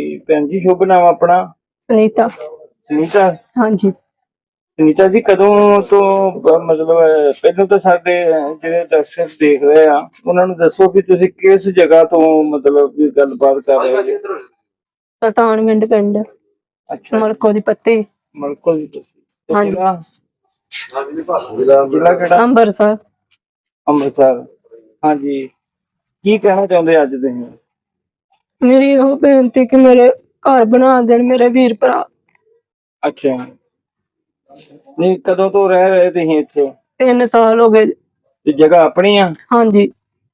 ਹਾਂਜੀ ਭੈਣ ਜੀ ਸ਼ੁਭ ਨਾਮ ਆਪਣਾ? ਸੁਨੀਤਾ। ਸੁਨੀਤਾ? ਹਾਂਜੀ। ਸੁਨੀਤਾ ਜੀ ਕਦੋਂ ਤੋਂ ਬ- ਮਤਲਬ ਪਹਿਲਾਂ ਤਾਂ ਸਾਡੇ ਜਿਹੜੇ ਦਰਸ਼ਕ ਦੇਖ ਰਹੇ ਆ ਉਹਨਾਂ ਨੂੰ ਦੱਸੋ ਕਿ ਤੁਸੀਂ ਕਿਸ ਜਗ੍ਹਾ ਤੋਂ ਮਤਲਬ ਵੀ ਗੱਲਬਾਤ ਕਰ ਰਹੇ ਹੋ ਜੀ? ਸੁਲਤਾਨਵਿੰਡ ਪਿੰਡ ਅੱਛਾ। ਮਲਕੋ ਦੀ ਪੱਤੀ। ਮਲਕੋ ਜੀ ਤੁਸੀਂ ਤੇ ਹਾਂਜੀ। ਜ਼ਿਲ੍ਹਾ ਜ਼ਿਲ੍ਹਾ ਕਿਹੜਾ? ਅੰਮ੍ਰਿਤਸਰ। ਅੰਮ੍ਰਿਤਸਰ। ਹਾਂਜੀ। ਕੀ ਕਹਿਣਾ ਚਾਹੁੰਦੇ ਅੱਜ ਤੁਸੀਂ? ਮੇਰੀ ਉਹ ਬੇਨਤੀ ਕਿ ਮੇਰੇ ਘਰ ਬਣਾ ਦੇਣ ਮੇਰੇ ਵੀਰ ਭਰਾ। ਅੱਛਾ। ਨਹੀਂ ਕਦੋਂ ਤੋਂ ਰਹਿ ਰਹੇ ਤੁਸੀਂ ਇੱਥੇ? ਤਿੰਨ ਸਾਲ ਹੋ ਗਏ। ਤੇ ਜਗ੍ਹਾ ਆਪਣੀ ਆ? ਹਾਂਜੀ।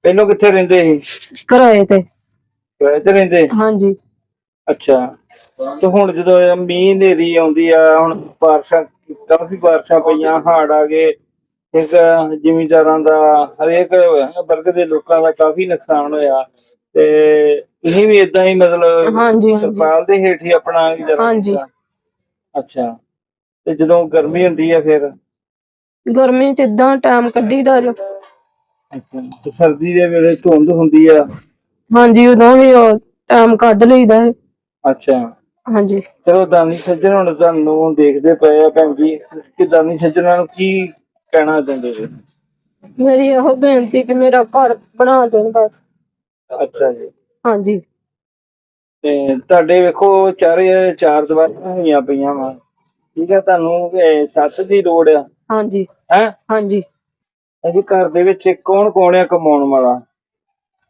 ਪਹਿਲਾਂ ਕਿੱਥੇ ਰਹਿੰਦੇ ਸੀ? ਕਿਰਾਏ ਤੇ। ਕਿਰਾਏ ਤੇ ਰਹਿੰਦੇ? ਹਾਂਜੀ। ਅੱਛਾ। ਤੇ ਹੁਣ ਜਦੋਂ ਮੀਂਹ ਹਨੇਰੀ ਆਉਂਦੀ ਆ ਹੁਣ ਬਾਰਿਸ਼ਾਂ ਕਾਫੀ ਬਾਰਿਸ਼ਾਂ ਪਈਆਂ ਹੜ੍ਹ ਆ ਗਏ। ਇੱਕ ਜ਼ਿਮੀਂਦਾਰਾਂ ਦਾ ਹਰੇਕ ਵਰਗ ਦੇ ਲੋਕਾਂ ਦਾ ਕਾਫੀ ਨੁਕਸਾਨ ਹੋਇਆ। ਤੇ ਤੁਸੀਂ ਵੀ ਇਦਾਂ ਹੀ ਮਤਲਬ ਹਾਂਜੀ ਹਾਂਜੀ। ਸਰਪਾਲ ਦੇ ਹੇਠ ਹੀ ਆਪਣਾ ਗੁਜ਼ਾਰਾ ਹਾਂਜੀ। ਕੀਤਾ? ਅੱਛਾ। ਤੇ ਜਦੋਂ ਗਰਮੀ ਹੁੰਦੀ ਆ ਫਿਰ? ਗਰਮੀ ਚ ਇਦਾਂ ਟਾਈਮ ਕੱਢੀਦਾ ਜੋ। ਅੱਛਾ। ਤੇ ਸਰਦੀ ਦੇ ਵੇਲੇ ਧੁੰਦ ਹੁੰਦੀ ਆ? ਹਾਂਜੀ ਉਦੋਂ ਵੀ ਉਹ ਟਾਈਮ ਕੱਢ ਲਈਦਾ। ਹੈ ਅੱਛਾ। ਹਾਂਜੀ। ਚਲੋ ਦਾਨੀ ਸੱਜਣ ਹੁਣ ਤੁਹਾਨੂੰ ਦੇਖਦੇ ਪਏ ਆ ਭੈਣ ਜੀ ਕਿ ਦਾਨੀ ਸੱਜਣਾਂ ਨੂੰ ਕੀ ਕਹਿਣਾ ਚਾਹੁੰਦੇ ਜੀ? ਮੇਰੀ ਇਹੋ ਬੇਨਤੀ ਕਿ ਮੇਰਾ ਘਰ ਬਣਾ ਦੇਣ ਬਸ। ਅੱਛਾ ਜੀ। ਹਾਂਜੀ। ਤੇ ਤੁਹਾਡੇ ਵੇਖੋ ਚਾਰੇ ਚਾਰ ਦੀਵਾਰਾਂ ਹੋਈਆਂ ਪਈਆਂ ਵਾ। ਠੀਕ ਹੈ ਤੁਹਾਨੂੰ ਇਹ ਸੱਤ ਦੀ ਲੋੜ ਆ। ਹਾਂਜੀ। ਹੈ? ਹਾਂਜੀ। ਅਜੀ ਘਰ ਦੇ ਵਿੱਚ ਕੌਣ ਕੌਣ ਆ ਕਮਾਉਣ ਵਾਲਾ?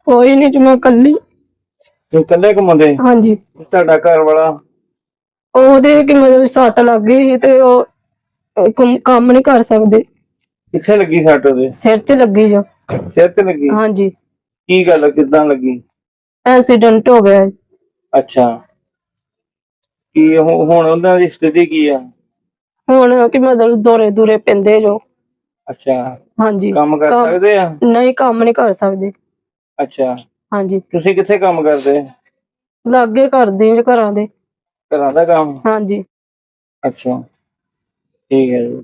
ਕੋਈ ਨਹੀਂ ਜੀ ਮੈਂ ਕੱਲੀ ਤੁਸੀਂ ਇਕੱਲੇ ਕਮਾਉਂਦੇ? ਹਾਂਜੀ। ਤੁਹਾਡਾ ਘਰ ਵਾਲਾ? ਉਹਦੇ ਕਿ ਮਤਲਬ ਸੱਟ ਲੱਗ ਗਈ ਸੀ ਤੇ ਉਹ ਉਹ ਕੰਮ- ਕੰਮ ਨਹੀਂ ਕਰ ਸਕਦੇ। ਕਿੱਥੇ ਲੱਗੀ ਸੱਟ ਉਹਦੇ? ਸਿਰ 'ਚ ਲੱਗੀ ਜੋ। ਸਿਰ ਤੇ ਲੱਗੀ? ਹਾਂਜੀ। ਕੀ ਗੱਲ ਕਿਦਾਂ ਲੱਗੀ? ਐਕਸੀਡੈਂਟ ਹੋ ਗਿਆ। ਅੱਛਾ। ਕੀ ਹੁ- ਹੁਣ ਉਹਨਾਂ ਦੀ ਸਥਿਤੀ ਕੀ ਆ? ਹੁਣ ਕਿ ਮਤਲਬ ਦੌਰੇ ਦੂਰੇ ਪੈਂਦੇ ਜੋ। ਅੱਛਾ। ਹਾਂਜੀ। ਕੰਮ ਕਰ ਕੰਮ- ਸਕਦੇ ਆ? ਨਹੀਂ ਕੰਮ ਨਹੀਂ ਕਰ ਸਕਦੇ। ਅੱਛਾ। ਹਾਂਜੀ। ਤੁਸੀਂ ਕਿੱਥੇ ਕੰਮ ਕਰਦੇ? ਲਾਗੇ ਕਰਦੇ ਆ ਘਰਾਂ ਦੇ। ਘਰਾਂ ਦਾ ਕੰਮ? ਹਾਂਜੀ। ਅੱਛਾ। ਠੀਕ ਹੈ ਜੀ।